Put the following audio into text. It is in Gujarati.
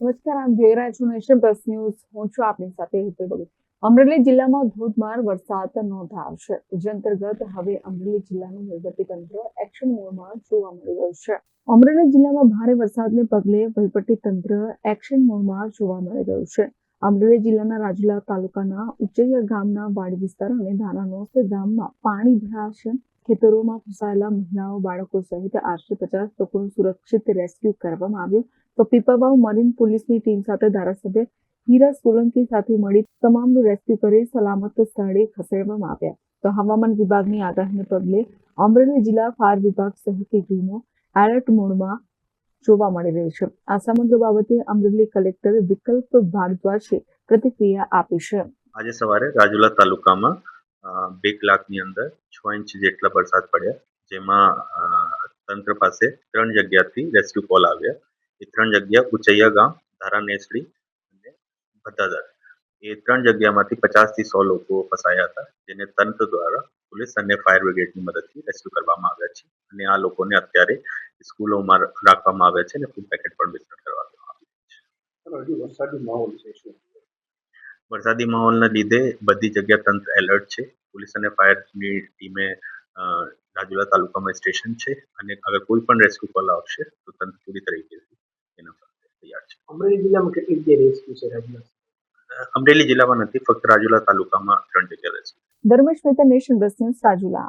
નમસ્કાર, આમ જોઈ રહ્યા છો નેશન પ્લસ ન્યૂઝ. હું છું આપની સાથે હિતલ બગલ અમરેલી જિલ્લામાં ધોધમાર વરસાદ નોંધાવશે. જે અંતર્ગત હવે અમરેલી જિલ્લાનું વહીવટીતંત્ર એક્શન મોડમાં જોવા મળી રહ્યું છે. અમરેલી જિલ્લામાં ભારે વરસાદને પગલે વહીવટીતંત્ર એક્શન મોડમાં જોવા મળી રહ્યું છે. અમરેલી જિલ્લાના રાજુલા તાલુકાના ઉચૈયા ગામના વાડી વિસ્તાર અને ધાનાનોસ્ત ગામમાં પાણી ભરાયા છે ખેતરોમાં ફસાયેલા મહિલાઓ, બાળકો સહિત આશરે પચાસ લોકોનું સુરક્ષિત રેસ્ક્યુ કરવામાં આવ્યું. તો પીપાવાવ મરીન પોલીસની ટીમ સાથે ધારાસભ્ય હીરા સોલંકી સાથે મળી તમામનું રેસ્ક્યુ કરી સલામત સ્થળે ખસેડવામાં આવ્યા. તો હવામાન વિભાગની આગાહીને પગલે અમરેલી જિલ્લા ફાયર વિભાગ સહિતની ટીમો એલર્ટ મોડમાં જોવા મળી રહી છે. આ સમગ્ર બાબતે અમરેલી કલેક્ટર વિકલ્પ ભારદ્વાજે પ્રતિક્રિયા આપી છે. આજે સવારે રાજુલા તાલુકામાં બે કલાકની અંદર છ ઇંચ જેટલા વરસાદ પડ્યા, જેમાં તંત્ર પાસે ત્રણ જગ્યાથી રેસ્ક્યુ કોલ આવ્યા. એ ત્રણ જગ્યા ઉચૈયા ગામ, ધારા નેસડી અને ભદ્દાદર એ ત્રણ જગ્યામાંથી પચાસથી સો લોકો ફસાયા હતા, જેને તંત્ર દ્વારા પોલીસ અને ફાયર બ્રિગેડની મદદથી રેસ્ક્યુ કરવામાં આવ્યા છે. અને આ લોકોને અત્યારે સ્કૂલોમાં રાખવામાં આવ્યા છે અને ફૂડ પેકેટ પણ વિતરણ કરવામાં આવ્યું છે. વરસાદી માહોલ છે શું? વરસાદી માહોલના લીધે બધી જગ્યા તંત્ર એલર્ટ છે. પોલીસ અને ફાયરની ટીમે રાજુલા તાલુકામાં સ્ટેશન છે અને અગર કોઈ પણ રેસ્ક્યુ કોલ આવશે તો તંત્ર પૂરી તરીકે એના તૈયાર છે. અમરેલી જિલ્લામાં કેટલી જગ્યાએ રેસ્ક્યુ છે રાજુલા? અમરેલી જિલ્લામાં નથી ફક્ત રાજુલા તાલુકામાં ત્રણ જગ્યા rescue Dharmesh Mehta nation plus news Rajula.